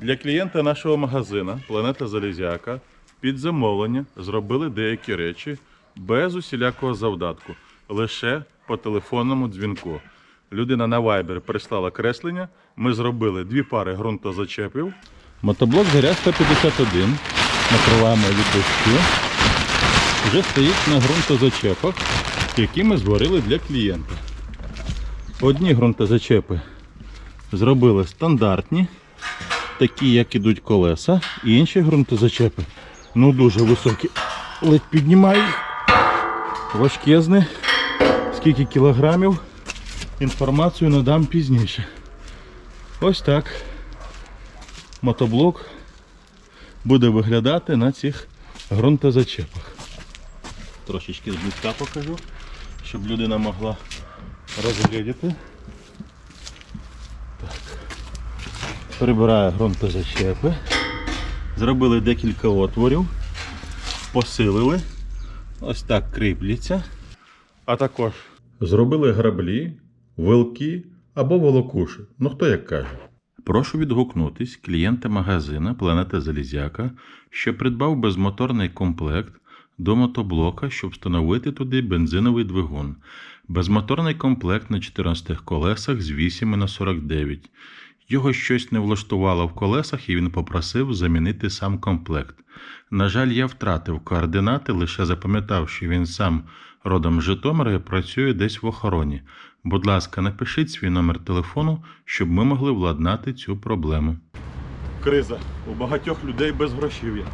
Для клієнта нашого магазина Планета Залізяка під замовлення зробили деякі речі без усілякого завдатку, лише по телефонному дзвінку. Людина на Viber прислала креслення. Ми зробили дві пари ґрунтозачепів. Мотоблок заряд 151. Накриваємо від дощу. Вже стоїть на ґрунтозачепах, які ми зварили для клієнта. Одні ґрунтозачепи зробили стандартні, такі, як ідуть колеса, і інші ґрунтозачепи. Ну дуже високі. Ледь піднімаю їх. Важкезні. Скільки кілограмів. Інформацію надам пізніше. Ось так. Мотоблок буде виглядати на цих ґрунтозачепах. Трошечки зблизька покажу, щоб людина могла розглядіти. Прибираю ґрунтозачепи. Зробили декілька отворів, посилили. Ось так кріпляться. А також зробили граблі, вилки або волокуші. Ну хто як каже. Прошу відгукнутись клієнта магазина Планета Залізяка, що придбав безмоторний комплект до мотоблока, щоб встановити туди бензиновий двигун. Безмоторний комплект на 14 колесах з 8 на 49. Його щось не влаштувало в колесах і він попросив замінити сам комплект. На жаль, я втратив координати, лише запам'ятав, що він сам родом з Житомира і працює десь в охороні. Будь ласка, напишіть свій номер телефону, щоб ми могли владнати цю проблему. Криза. У багатьох людей без грошів'я.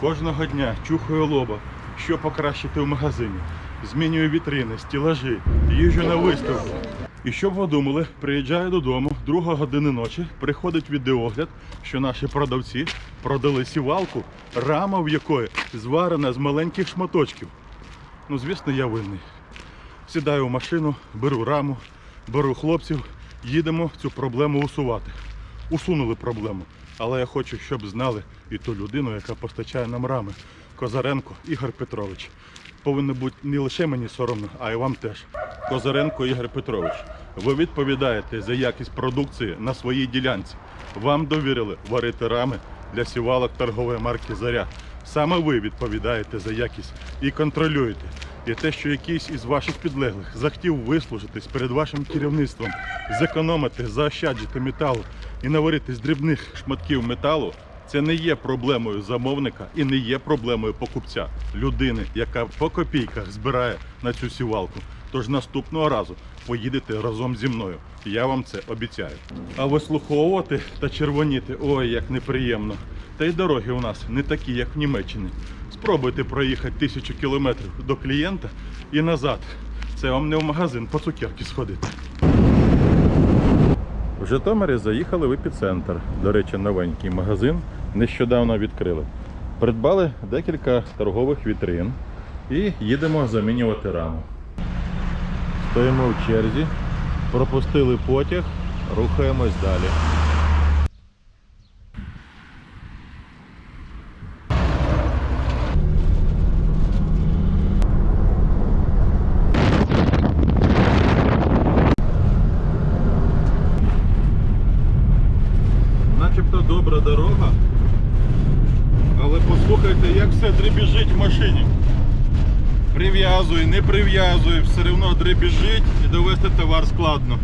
Кожного дня чухаю лоба, що покращити в магазині. Змінюю вітрини, стілажі, їжджу на виставку. І щоб ви думали, приїжджаю додому, друга година ночі, приходить відеогляд, що наші продавці продали сівалку, рама в якої зварена з маленьких шматочків. Ну, звісно, я винний. Сідаю в машину, беру раму, беру хлопців, їдемо цю проблему усувати. Усунули проблему. Але я хочу, щоб знали і ту людину, яка постачає нам рами. Козаренко Ігор Петрович. Повинно бути не лише мені соромно, а й вам теж. Козаренко Ігор Петрович. Ви відповідаєте за якість продукції на своїй ділянці. Вам довірили варити рами для сівалок торгової марки Заря. Саме ви відповідаєте за якість і контролюєте. І те, що якийсь із ваших підлеглих захотів вислужитись перед вашим керівництвом, зекономити, заощаджити металу і наварити з дрібних шматків металу, це не є проблемою замовника і не є проблемою покупця, людини, яка по копійках збирає на цю сівалку. Тож наступного разу поїдете разом зі мною. Я вам це обіцяю. А вислуховувати та червоніти, ой, як неприємно. Та й дороги у нас не такі, як в Німеччині. Спробуйте проїхати тисячу кілометрів до клієнта і назад. Це вам не в магазин по цукерки сходити. В Житомирі заїхали в епіцентр. До речі, новенький магазин нещодавно відкрили. Придбали декілька торгових вітрин і їдемо замінювати раму. Стоїмо в черзі, пропустили потяг, рухаємось далі. Начебто добра дорога, але послухайте, як все дребіжить в машині. Прив'язуй, не прив'язуй, все одно дребіжить і довести товар складно.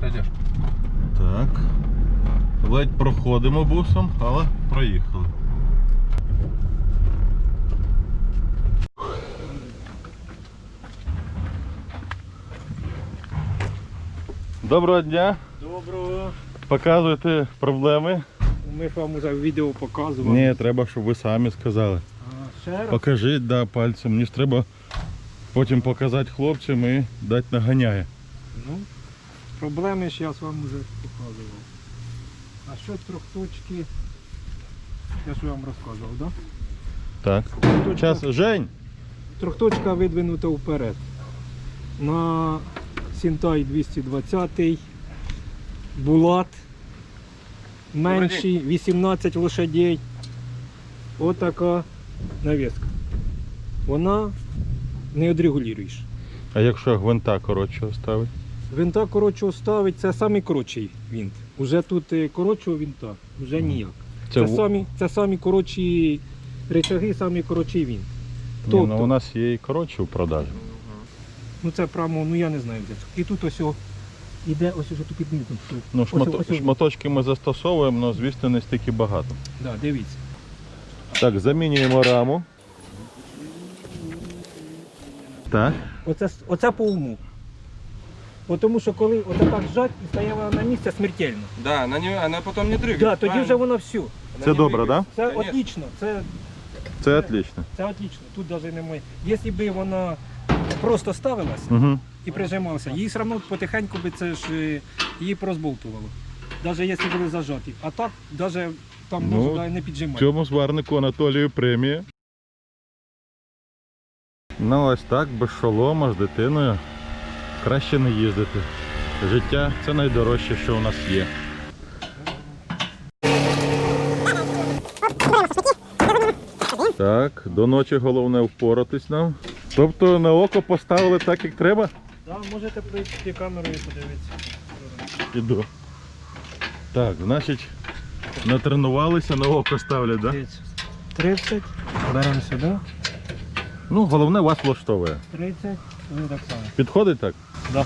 Пойдеш. Так. Ледь бусом, але проїхали. Доброго дня. Доброго. Показуйте проблеми. Ми ж вам уже відео показували. Ні, треба, щоб ви самі сказали. А, ще раз? Покажіть да, пальцем. Мені ж треба потім показати хлопцям і дати наганяє. Ну, проблеми ж вам показував. А що трьохточки? Я ж вам розказував, так? Так. Трьохточка, Час, Жень! трьохточка видвинута вперед. На Сінтай 220, Булат. Менший, 18 лошадей. Отака навіска. Вона не відрегулюєш. А якщо гвинта коротше ставить? Винта коротшого ставить, це самий коротший винт. Уже тут е, коротшого винта, вже ніяк. Це, в- самі, це самі коротші речаги, самі коротший винт. Ні, Тобто, ну, у нас є і коротше в продажі. ну це прямо, ну я не знаю де. І тут ось о, іде ось уже тут під низом. Ну, Ось, шмато- ось, ось. шматочки ми застосовуємо, але звісно не стільки багато. Да, дивіться. Так, замінюємо раму. Так. Оце, оце по уму. Бо Тому що коли отак жать і стає вона на місце смертельно. Да, она, не, она потом не дрыгает. Да, тоді вже воно все. Она Це добре, так? Це Конечно. отлично, це, Це отлично. це отлично. Тут навіть немає. Якщо б вона просто ставилась, Угу. і прижимався. Її все одно потихеньку би це ж е, її порозболтувало. Навіть якщо були зажаті. А так навіть там Ну, можна не піджимати. Цьому зварнику Анатолію премія. Ну ось так, без шолома, з дитиною. Краще не їздити. Життя це найдорожче, що у нас є. Так, до ночі головне впоратись нам. Тобто на око поставили так, як треба? Да, можете прийти камерою і подивитися. Іду. Так, значить, натренувалися, на око ставлять, так? Да? 30, беремо сюди, Ну, головне вас влаштовує. 30, ну так само. Підходить так? Да.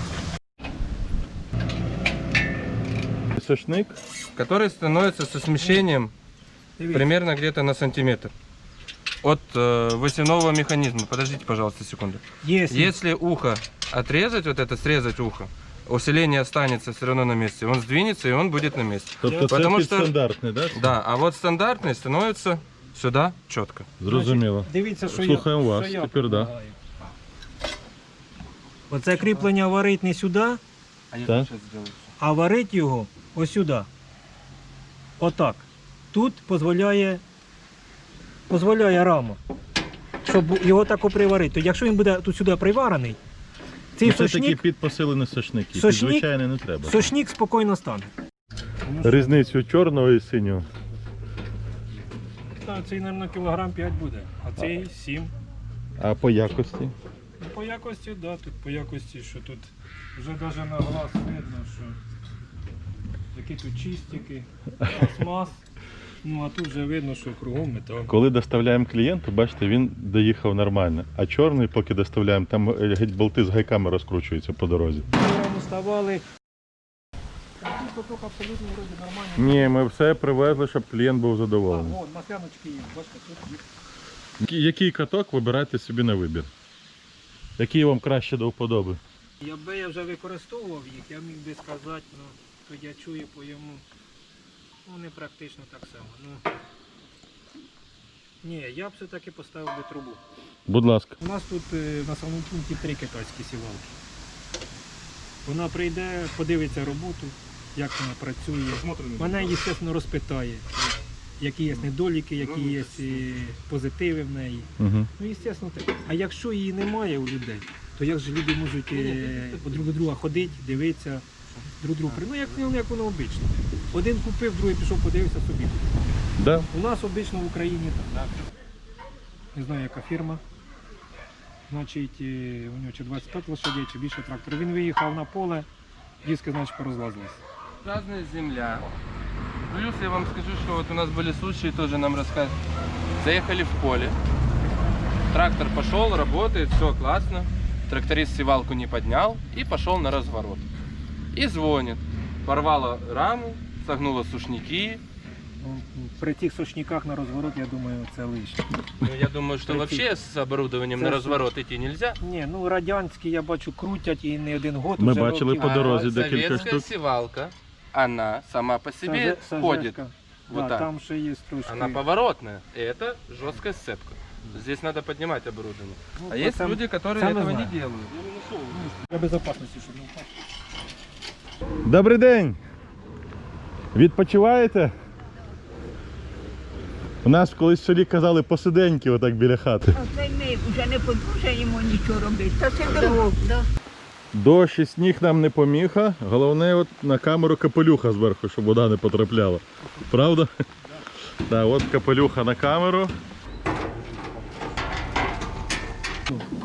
Сошник. Который становится со смещением Дивіться. примерно где-то на сантиметр. От э, восьминого механизма. Подождите, пожалуйста, секунду. Якщо, Если ухо отрезать, вот это срезать ухо, усиление останется все равно на месте. Он сдвинется и он будет на месте. Тобто це Потому що- підстандартний, так? Да? Да, а вот стандартный становится сюда четко. Зрозуміло. дивіться, що Слухаємо я, вас, що я тепер да. предлагаю. Оце кріплення варить не сюди, А я Так. сейчас сделаю. а варить його ось сюди. Отак. Тут дозволяє, дозволяє рама, щоб його так приварити. То якщо він буде тут сюди приварений, цей Ну, це такі підпосилені сошники. Сошник- Звичайно, не треба. сошник спокійно стане. Різницю чорного і синього. Цей, мабуть, кілограм 5 буде, а цей 7. А по якості? Ну, по якості, да, тут по якості, що тут вже навіть на глаз видно, що які тут чистики, пластмас. Ну а тут вже видно, що кругом метал. Коли доставляємо клієнту, бачите, він доїхав нормально. А чорний, поки доставляємо, там е, геть болти з гайками розкручуються по дорозі. Рано ставали. Абсолютно. Ні, ми все привезли, щоб клієнт був задоволений. от, масляночки є, бачите, тут їх. Який- Який каток вибирайте собі на вибір? Який вам краще до вподоби? Якби я вже використовував їх, я міг би сказати, ну, то я чую по йому, ну не практично так само. Ну, ні, я б все-таки поставив би трубу. Будь ласка. У нас тут е, на самому пункті три китайські сівалки. Вона прийде, подивиться роботу, як вона працює. Мене, звісно, розпитає, які є недоліки, які є е, позитиви в неї. Угу. Ну, звісно, так. А якщо її немає у людей, то як же люди можуть е, друг до друга ходити, дивитися, друг другу. при- Ну, як, ну, як воно обично. Один купив, другий пішов, подивився собі. Да? У нас обично в Україні так. Не знаю, яка фірма. Значить, е, у нього чи 25 лошадей, чи більше трактор. Він виїхав на поле, диски, значить, порозлазились. Разная земля. Плюс я вам скажу, что вот у нас были случаи, тоже нам рассказывали. Заехали в поле, трактор пошел, работает, все классно. Тракторист севалку не поднял и пошел на разворот. И звонит. Порвало раму, согнуло сушники. Ну, При цих сошниках на розворот, я думаю, це лише. Ну, я думаю, что Прикинь. вообще с оборудованием Это на всё. разворот идти нельзя. Ні, ну радянські, я бачу, крутять і не один год. Ми уже бачили років. по дорозі А декілька советская штук. севалка, она сама по себе Саже- ходит. сажешка. Вот да, так. Там ще є трошки. Она поворотная. И это жесткая сцепка. Здесь надо поднимать оборудование. Ну, А есть це- люди, которые це ми этого не знаємо. делают. Для безопасності, щоб не впасти. Добрий день! Відпочиваєте? У нас колись в селі казали посиденьки отак біля хати. Оце ми вже не подужаємо нічого робити. Та це дорого. Дощ і сніг нам не поміха. Головне от на камеру капелюха зверху, щоб вода не потрапляла. Правда? Так, от капелюха на камеру.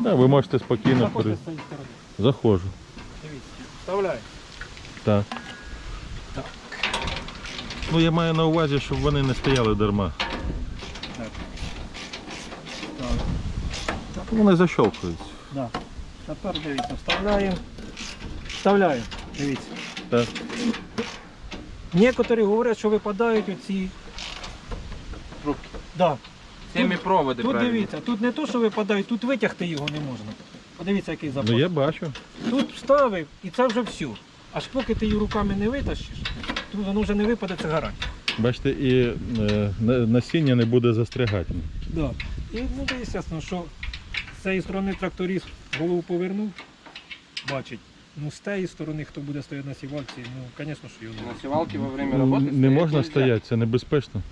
Так, ви можете спокійно перейти. Заходжу. Дивіться. Вставляй. Так. Ну я маю на увазі, щоб вони не стояли дарма. Так. Вони защолкуються. Да. Тепер дивіться, вставляємо. Вставляємо. Дивіться. Так. Некоторі говорять, що випадають оці. Трубки. Да. Семі проводи, Тут правильно. дивіться, тут не то, що випадають, тут витягти його не можна. Подивіться, який запас. Ну я бачу. Тут вставив і це вже все. Аж поки ти її руками не витащиш, тут воно вже не випаде, це гарантія. Бачите, і е, на- насіння не буде застрягати. Да. І ну, то, звісно, що цієї сторони тракторист голову повернув, бачить. Ну, з тієї сторони, хто буде стояти на сівалці, ну, звісно, що його не На севалке во время Ну, работы Не стоять можна нельзя. стояти, це небезпечно.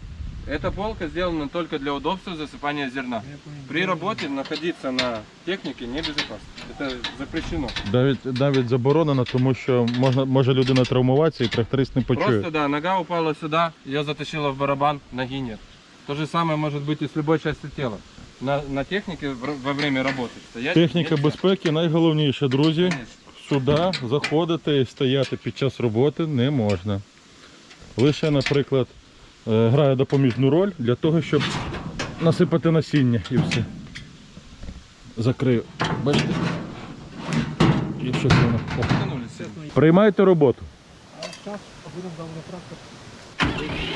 Эта полка сделана только для удобства засыпания зерна. Я понял. При работе находиться на технике небезопасно. Это запрещено. Навіть, навіть заборонено, тому що можна, може людина травмуватися і тракторист не почує. Просто, да, нога упала сюда, ее затащило в барабан, ноги нет. То же самое может быть и с любой частью тела. На, на технике во время работы стоять Техніка безпеки найголовніше, друзі. Конечно. Сюди заходити і стояти під час роботи не можна. Лише, наприклад, е, грає допоміжну роль для того, щоб насипати насіння і все. Закрию. Бачите? І щось воно. О. Приймайте роботу. а зараз будемо трактор.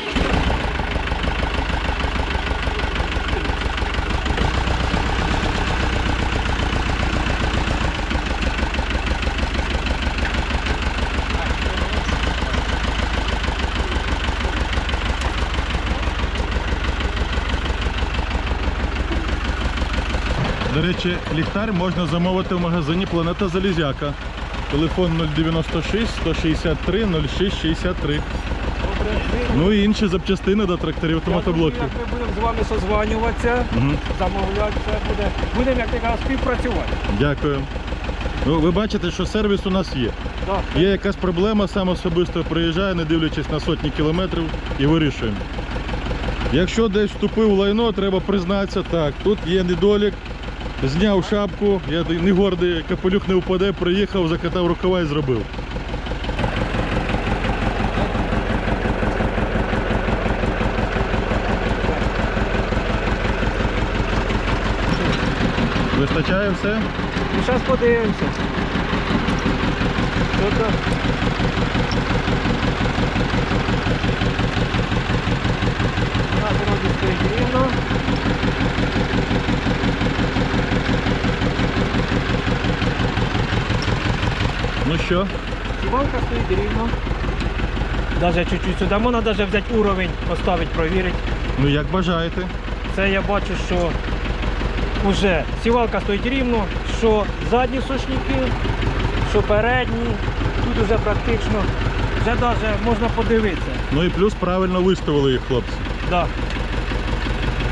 Речі, ліхтар можна замовити в магазині Планета Залізяка. Телефон 096 163 06 63. Добре, ми- Ну і інші запчастини до тракторів та мотоблоків. ми будемо з вами созванюватися, Мгм. замовляти, це буде. Будемо, як ти кажеш, співпрацювати. Дякую. Ну, ви бачите, що сервіс у нас є. Да. Є якась проблема, сам особисто приїжджає, не дивлячись на сотні кілометрів і вирішуємо. Якщо десь вступив в лайно, треба признатися, так, тут є недолік, зняв шапку, я не гордий, капелюх не впаде, приїхав, закатав рукава і зробив. Вистачає все? Ну, зараз подивимося. Тобто, так, вроді стоїть рівно. Ну що? Сівалка стоїть рівно. Даже чуть-чуть сюди. Можна навіть взяти уровень, поставити, провірити. Ну як бажаєте? Це я бачу, що вже сівалка стоїть рівно, що задні сушники, що передні. Тут вже практично вже навіть можна подивитися. Ну і плюс правильно виставили їх хлопці. Да.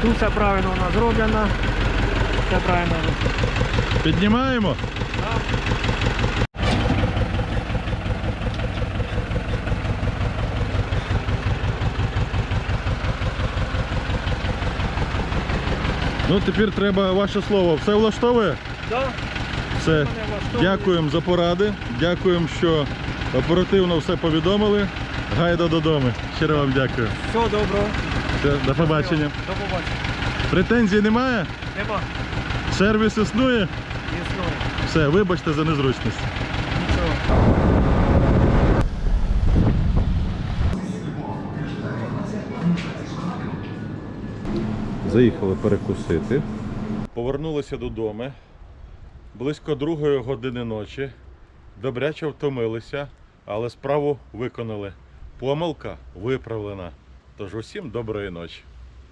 Тут все правильно вона зроблена. Все правильно. Піднімаємо. Ну тепер треба ваше слово. Все влаштовує? Да. Все. Дякуємо за поради. Дякуємо, що оперативно все повідомили. Гайда додому. Щиро вам дякую. Всього доброго. Все, до побачення. До побачення. Претензій немає? Нема. Сервіс існує? Існує. Все, вибачте за незручність. Нічого. Заїхали перекусити. Повернулися додому. Близько другої години ночі. Добряче втомилися, але справу виконали. Помилка виправлена. Тож усім доброї ночі.